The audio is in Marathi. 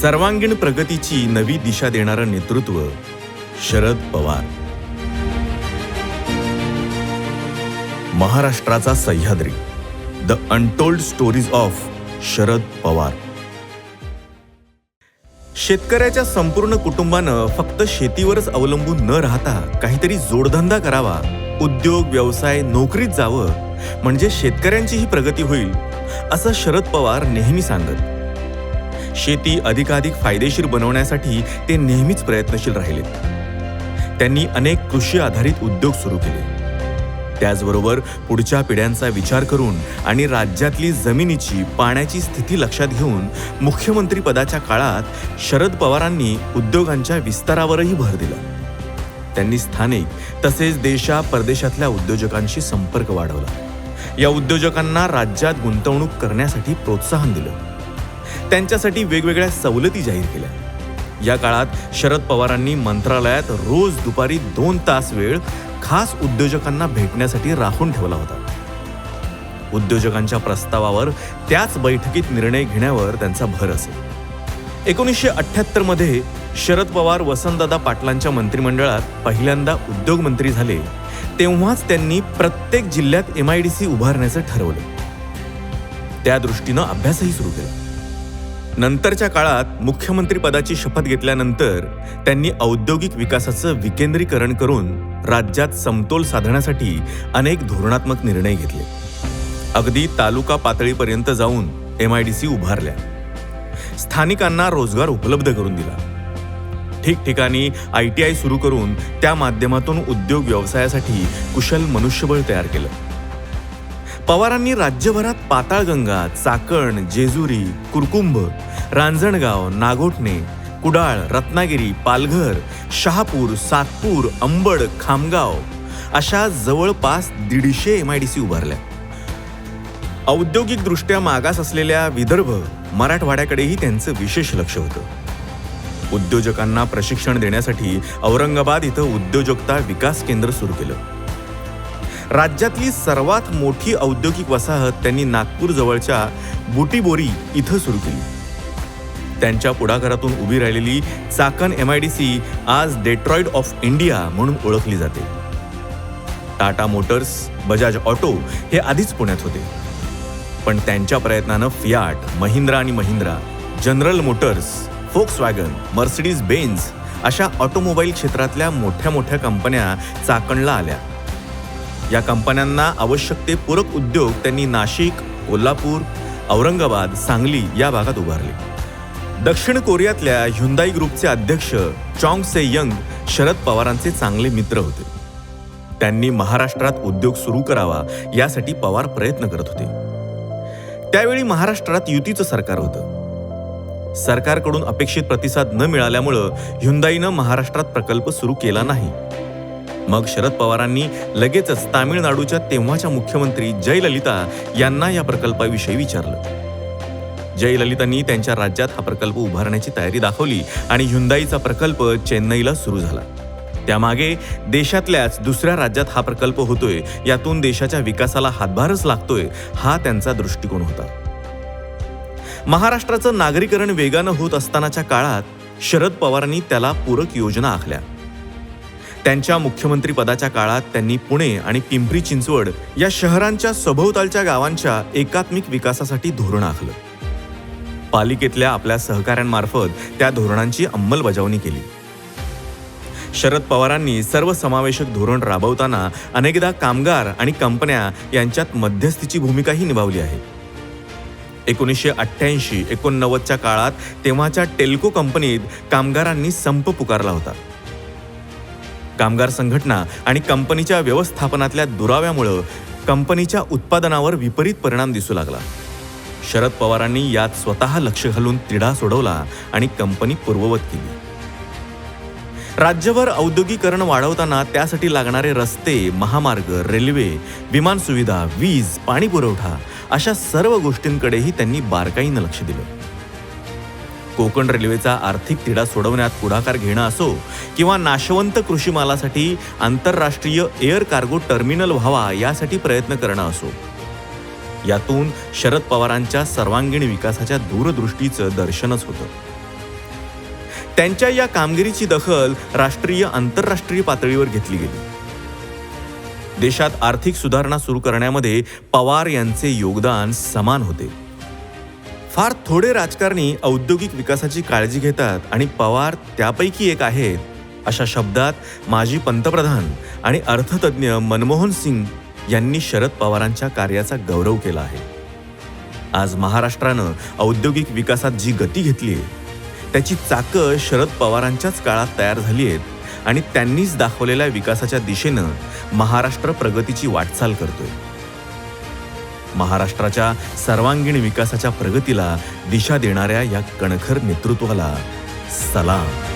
सर्वांगीण प्रगतीची नवी दिशा देणारं नेतृत्व शरद पवार. महाराष्ट्राचा Sahyadri the untold stories of Sharad Pawar. शेतकऱ्याच्या संपूर्ण कुटुंबानं फक्त शेतीवरच अवलंबून न राहता काहीतरी जोडधंदा करावा उद्योग व्यवसाय नोकरीत जावं म्हणजे शेतकऱ्यांचीही प्रगती होईल असं शरद पवार नेहमी सांगत. शेती अधिकाधिक फायदेशीर बनवण्यासाठी ते नेहमीच प्रयत्नशील राहिलेत. त्यांनी अनेक कृषी आधारित उद्योग सुरू केले. त्याचबरोबर पुढच्या पिढ्यांचा विचार करून आणि राज्यातली जमिनीची पाण्याची स्थिती लक्षात घेऊन मुख्यमंत्री पदाच्या काळात शरद पवारांनी उद्योगांच्या विस्तारावरही भर दिला. त्यांनी स्थानिक तसेच देशा परदेशातल्या उद्योजकांशी संपर्क वाढवला. या उद्योजकांना राज्यात गुंतवणूक करण्यासाठी प्रोत्साहन दिलं. त्यांच्यासाठी वेगवेगळ्या सवलती जाहीर केल्या. या काळात शरद पवारांनी मंत्रालयात रोज दुपारी दोन तास वेळ खास उद्योजकांना भेटण्यासाठी राखून ठेवला होता. उद्योजकांच्या प्रस्तावावर त्याच बैठकीत निर्णय घेण्यावर त्यांचा भर असे एकोणीसशे अठ्ठ्याहत्तरमध्ये शरद पवार वसंतदादा पाटलांच्या मंत्रिमंडळात पहिल्यांदा उद्योगमंत्री झाले तेव्हाच त्यांनी प्रत्येक जिल्ह्यात एम आय डी सी उभारण्याचं ठरवलं. त्या दृष्टीनं अभ्यासही सुरू केला. नंतरच्या काळात मुख्यमंत्रीपदाची शपथ घेतल्यानंतर त्यांनी औद्योगिक विकासाचं विकेंद्रीकरण करून राज्यात समतोल साधण्यासाठी अनेक धोरणात्मक निर्णय घेतले. अगदी तालुका पातळीपर्यंत जाऊन एम आय डी सी उभारल्या. स्थानिकांना रोजगार उपलब्ध करून दिला. ठिकठिकाणी आय टी आय सुरू करून त्या माध्यमातून उद्योग व्यवसायासाठी कुशल मनुष्यबळ तयार केलं. पवारांनी राज्यभरात पाताळगंगा चाकण जेजुरी कुरकुंभ रांजणगाव नागोठणे कुडाळ रत्नागिरी पालघर शहापूर सातपूर अंबड खामगाव अशा जवळपास दीडशे एम आय डी सी उभारल्या. औद्योगिकदृष्ट्या मागास असलेल्या विदर्भ मराठवाड्याकडेही त्यांचं विशेष लक्ष होतं. उद्योजकांना प्रशिक्षण देण्यासाठी औरंगाबाद इथं उद्योजकता विकास केंद्र सुरू केलं. राज्यातली सर्वात मोठी औद्योगिक वसाहत त्यांनी नागपूरजवळच्या बुटीबोरी इथं सुरू केली. त्यांच्या पुढाकारातून उभी राहिलेली Chakan M I D C आज डेट्रॉइड ऑफ इंडिया म्हणून ओळखली जाते. टाटा मोटर्स बजाज ऑटो हे आधीच पुण्यात होते. पण त्यांच्या प्रयत्नानं फियाट महिंद्रा आणि Mahindra General Motors Volkswagen Mercedes Benz अशा ऑटोमोबाईल क्षेत्रातल्या मोठ्या मोठ्या कंपन्या चाकणला आल्या. या कंपन्यांना आवश्यक ते पूरक उद्योग त्यांनी नाशिक कोल्हापूर औरंगाबाद सांगली या भागात उभारले. दक्षिण कोरियातल्या ह्युंदाई ग्रुपचे अध्यक्ष चॉंग से यंग शरद पवारांचे चांगले मित्र होते. त्यांनी महाराष्ट्रात उद्योग सुरू करावा यासाठी पवार प्रयत्न करत होते. त्यावेळी महाराष्ट्रात युतीचं सरकार होतं. सरकारकडून अपेक्षित प्रतिसाद न मिळाल्यामुळं ह्युंदाईनं महाराष्ट्रात प्रकल्प सुरू केला नाही. मग शरद पवारांनी लगेचच तामिळनाडूच्या तेव्हाच्या मुख्यमंत्री जयललिता यांना या प्रकल्पाविषयी विचारलं. जयललितांनी त्यांच्या राज्यात हा प्रकल्प उभारण्याची तयारी दाखवली आणि हुंदाईचा प्रकल्प चेन्नईला सुरू झाला. त्यामागे देशातल्याच दुसऱ्या राज्यात हा प्रकल्प होतोय यातून देशाच्या विकासाला हातभारच लागतोय हा त्यांचा दृष्टिकोन होता. महाराष्ट्राचं नागरीकरण वेगानं होत असतानाच्या काळात शरद पवारांनी त्याला पूरक योजना आखल्या. त्यांच्या मुख्यमंत्रीपदाच्या काळात त्यांनी पुणे आणि पिंपरी चिंचवड या शहरांच्या सभोवतालच्या गावांच्या एकात्मिक विकासासाठी धोरण आखलं. पालिकेतल्या आपल्या सहकाऱ्यांमार्फत त्या धोरणांची अंमलबजावणी केली. शरद पवारांनी सर्वसमावेशक धोरण राबवताना अनेकदा कामगार आणि कंपन्या यांच्यात मध्यस्थीची भूमिकाही निभावली आहे. एकोणीसशे अठ्ठ्याऐंशी एकोणनव्वदच्या काळात तेव्हाच्या टेल्को कंपनीत कामगारांनी संप पुकारला होता. कामगार संघटना आणि कंपनीच्या व्यवस्थापनातल्या दुराव्यामुळं कंपनीच्या उत्पादनावर विपरीत परिणाम दिसू लागला. शरद पवारांनी यात स्वतः लक्ष घालून तिढा सोडवला आणि कंपनी पूर्ववत केली. राज्यभर औद्योगिकरण वाढवताना त्यासाठी लागणारे रस्ते महामार्ग रेल्वे विमान सुविधा वीज पाणी पुरवठा अशा सर्व गोष्टींकडेही त्यांनी बारकाईनं लक्ष दिलं. कोकण रेल्वेचा आर्थिक तिढा सोडवण्यात पुढाकार घेणं असो किंवा नाशवंत कृषी मालासाठी आंतरराष्ट्रीय एअर कार्गो टर्मिनल व्हावा यासाठी प्रयत्न करणं असो. यातून शरद पवारांच्या सर्वांगीण विकासाच्या दूरदृष्टीचं दर्शनच होतं. त्यांच्या या कामगिरीची दखल राष्ट्रीय आंतरराष्ट्रीय पातळीवर घेतली गेली. देशात आर्थिक सुधारणा सुरू करण्यामध्ये पवार यांचे योगदान समान होते. फार थोडे राजकारणी औद्योगिक विकासाची काळजी घेतात आणि पवार त्यापैकी एक आहेत. अशा शब्दात माजी पंतप्रधान आणि अर्थतज्ज्ञ मनमोहन सिंग यांनी शरद पवारांच्या कार्याचा गौरव केला आहे. आज महाराष्ट्रानं औद्योगिक विकासात जी गती घेतली आहे त्याची चाकं शरद पवारांच्याच काळात तयार झाली आहेत आणि त्यांनीच दाखवलेल्या विकासाच्या दिशेनं महाराष्ट्र प्रगतीची वाटचाल करतोय. महाराष्ट्राच्या सर्वांगीण विकासाच्या प्रगतीला दिशा देणाऱ्या या कणखर नेतृत्वाला सलाम.